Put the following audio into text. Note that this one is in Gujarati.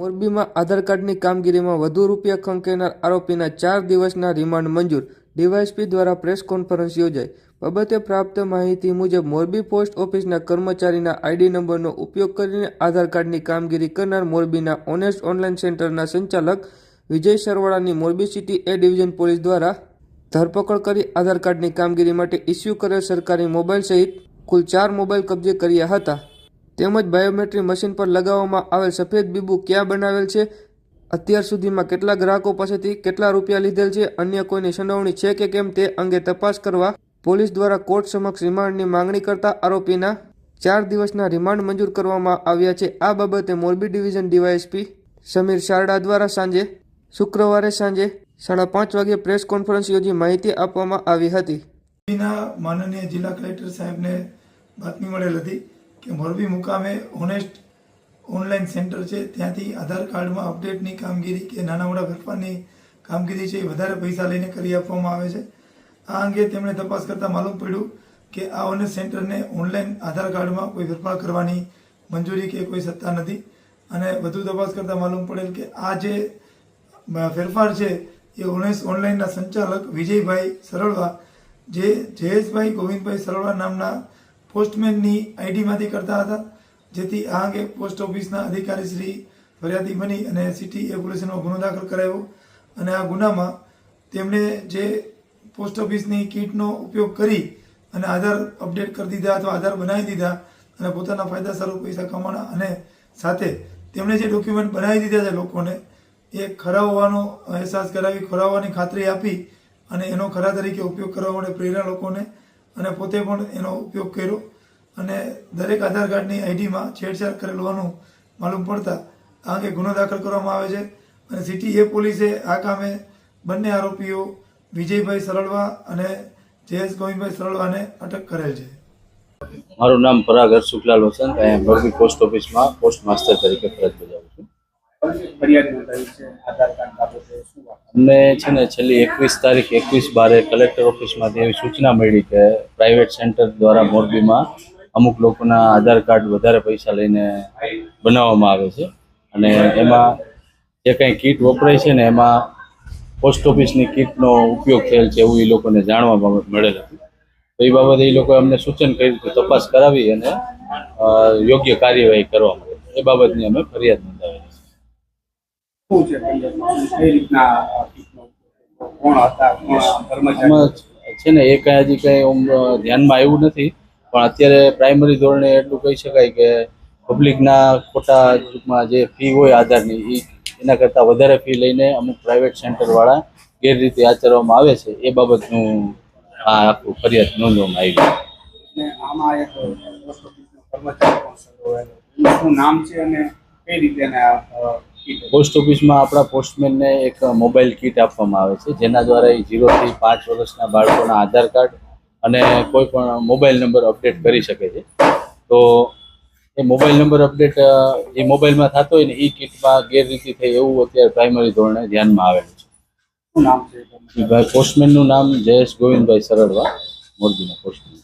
મોરબીમાં આધાર કાર્ડની કામગીરીમાં વધુ રૂપિયા ખંકેનાર આરોપીના ચાર દિવસના રિમાન્ડ મંજૂર. ડીવાયએસપી દ્વારા પ્રેસ કોન્ફરન્સ યોજાઈ. બાબતે પ્રાપ્ત માહિતી મુજબ મોરબી પોસ્ટ ઓફિસના કર્મચારીના આઈડી નંબરનો ઉપયોગ કરીને આધાર કાર્ડની કામગીરી કરનાર મોરબીના ઓનેસ્ટ ઓનલાઈન સેન્ટરના સંચાલક Vijay સરવાળાની Morbi city A division police દ્વારા ધરપકડ કરી આધાર કાર્ડની કામગીરી માટે ઇસ્યુ કરેલ સરકારી મોબાઈલ સહિત કુલ ચાર મોબાઈલ કબજે કર્યા હતા. તેમજ બાયોમેટ્રિક મશીન પર લગાવવામાં આવેલ સફેદ બીબુ ક્યાં બનાવેલ છે? અત્યાર સુધીમાં કેટલા ગ્રાહકો પાસેથી કેટલા રૂપિયા લીધેલ છે? અન્ય કોઈની સંડોવણી છે કે કેમ તે અંગે તપાસ કરવા પોલીસ દ્વારા કોર્ટ સમક્ષ રિમાન્ડની માંગણી કરતા આરોપીના ચાર દિવસના રિમાન્ડ મંજૂર કરવામાં આવ્યા છે. આ બાબતે મોરબી ડિવિઝન ડીવાયએસપી સમીર શારડા દ્વારા સાંજે, શુક્રવારે સાંજે સાડા પાંચ વાગે પ્રેસ કોન્ફરન્સ યોજી માહિતી આપવામાં આવી હતી. માનનીય જિલ્લા કલેક્ટર સાહેબને બાતમી મળેલ હતી. કે મોરબી મુકામે ઓનેસ્ટ ઓનલાઈન સેન્ટર છે. ત્યાંથી આધાર કાર્ડમાં અપડેટની કામગીરી કે નાના મોટા ફેરફારની કામગીરી છે એ વધારે પૈસા લઈને કરી આપવામાં આવે છે. આ અંગે તેમણે તપાસ કરતાં માલુમ પડ્યું કે આ ઓનેસ્ટ સેન્ટરને ઓનલાઈન આધાર કાર્ડમાં કોઈ ફેરફાર કરવાની મંજૂરી કે કોઈ સત્તા નથી. અને વધુ તપાસ કરતાં માલુમ પડેલ કે આ જે ફેરફાર છે એ ઓનેસ્ટ ઓનલાઈનના સંચાલક વિજયભાઈ સરળવા, જે જયેશભાઈ ગોવિંદભાઈ સરળવા નામના પોસ્ટમેનની આઈડીમાંથી કરતા હતા, જેથી આ અંગે પોસ્ટ ઓફિસના અધિકારી શ્રી ફરિયાદી બની અને સિટી એ પોલીસનો ગુનો દાખલ કરાયો. અને આ ગુનામાં તેમણે જે પોસ્ટ ઓફિસની કીટનો ઉપયોગ કરી અને આધાર અપડેટ કરી દીધા અથવા આધાર બનાવી દીધા અને પોતાના ફાયદા સ્વરૂપ પૈસા કમાણા અને સાથે તેમણે જે ડોક્યુમેન્ટ બનાવી દીધા છે લોકોને, એ ખરા હોવાનો અહેસાસ કરાવી, ખરા હોવાની ખાતરી આપી અને એનો ખરા તરીકે ઉપયોગ કરવા માટે પ્રેરણા લોકોને અને પોતે પણ એનો ઉપયોગ કર્યો. અને દરેક આધાર કાર્ડની આઈડીમાં છેડછાડ કરેલ હોવાનું માલુમ પડતા આ અંગે ગુનો દાખલ કરવામાં આવે છે. અને સિટી એ પોલીસે આ કામે બંને આરોપીઓ વિજયભાઈ સરળવા અને જયેશ ગોવિંદભાઈ સરળવાને અટક કરેલ છે. મારું નામ પરાગર શુક્લાલ હોસન પોસ્ટ ઓફિસમાં પોસ્ટ માસ્ટર તરીકે ફરજ બજાવું અમને છે ને છેલ્લી એકવીસ તારીખ, એકવીસ બારે કલેક્ટર ઓફિસમાંથી એવી સૂચના મળી કે પ્રાઇવેટ સેન્ટર દ્વારા મોરબીમાં અમુક લોકોના આધાર કાર્ડ વધારે પૈસા લઈને બનાવવામાં આવે છે. અને એમાં જે કંઈ કીટ વપરાય છે ને એમાં પોસ્ટ ઓફિસની કીટનો ઉપયોગ થયેલ છે એવું એ લોકોને જાણવા મળેલ હતું. તો એ બાબતે એ લોકોએ અમને સૂચન કર્યું કે તપાસ કરાવી અને યોગ્ય કાર્યવાહી કરવા માટે. એ બાબતની અમે ફરિયાદ છે ને એ કાંઈ હજી કંઈ ધ્યાનમાં આવ્યું નથી. પણ અત્યારે પ્રાઇમરી ધોરણે એટલું કહી શકાય કે પબ્લિકના ખોટા ટૂંકમાં જે ફી હોય આધારની એ એના કરતાં વધારે ફી લઈને અમુક પ્રાઇવેટ સેન્ટરવાળા ગેરરીતિ આચરવામાં આવે છે. એ બાબતનું આ આખું ફરિયાદ નોંધવામાં આવી આમાં એક કર્મચારી નામ છે અને કઈ રીતે પોસ્ટ ઓફિસમાં આપણા પોસ્ટમેનને એક મોબાઈલ કીટ આપવામાં આવે છે જેના દ્વારા એ ઝીરોથી પાંચ વર્ષના બાળકોના આધાર કાર્ડ અને કોઈ પણ મોબાઈલ નંબર અપડેટ કરી શકે છે. તો એ મોબાઈલ નંબર અપડેટ એ મોબાઈલમાં થતો હોય ને એ કીટમાં ગેરરીતિ થઈ એવું અત્યારે પ્રાઇમરી ધોરણે ધ્યાનમાં આવેલું શું નામ છે છે પોસ્ટમેનનું નામ જયેશ ગોવિંદભાઈ સરળવા મોરબીના પોસ્ટમેન.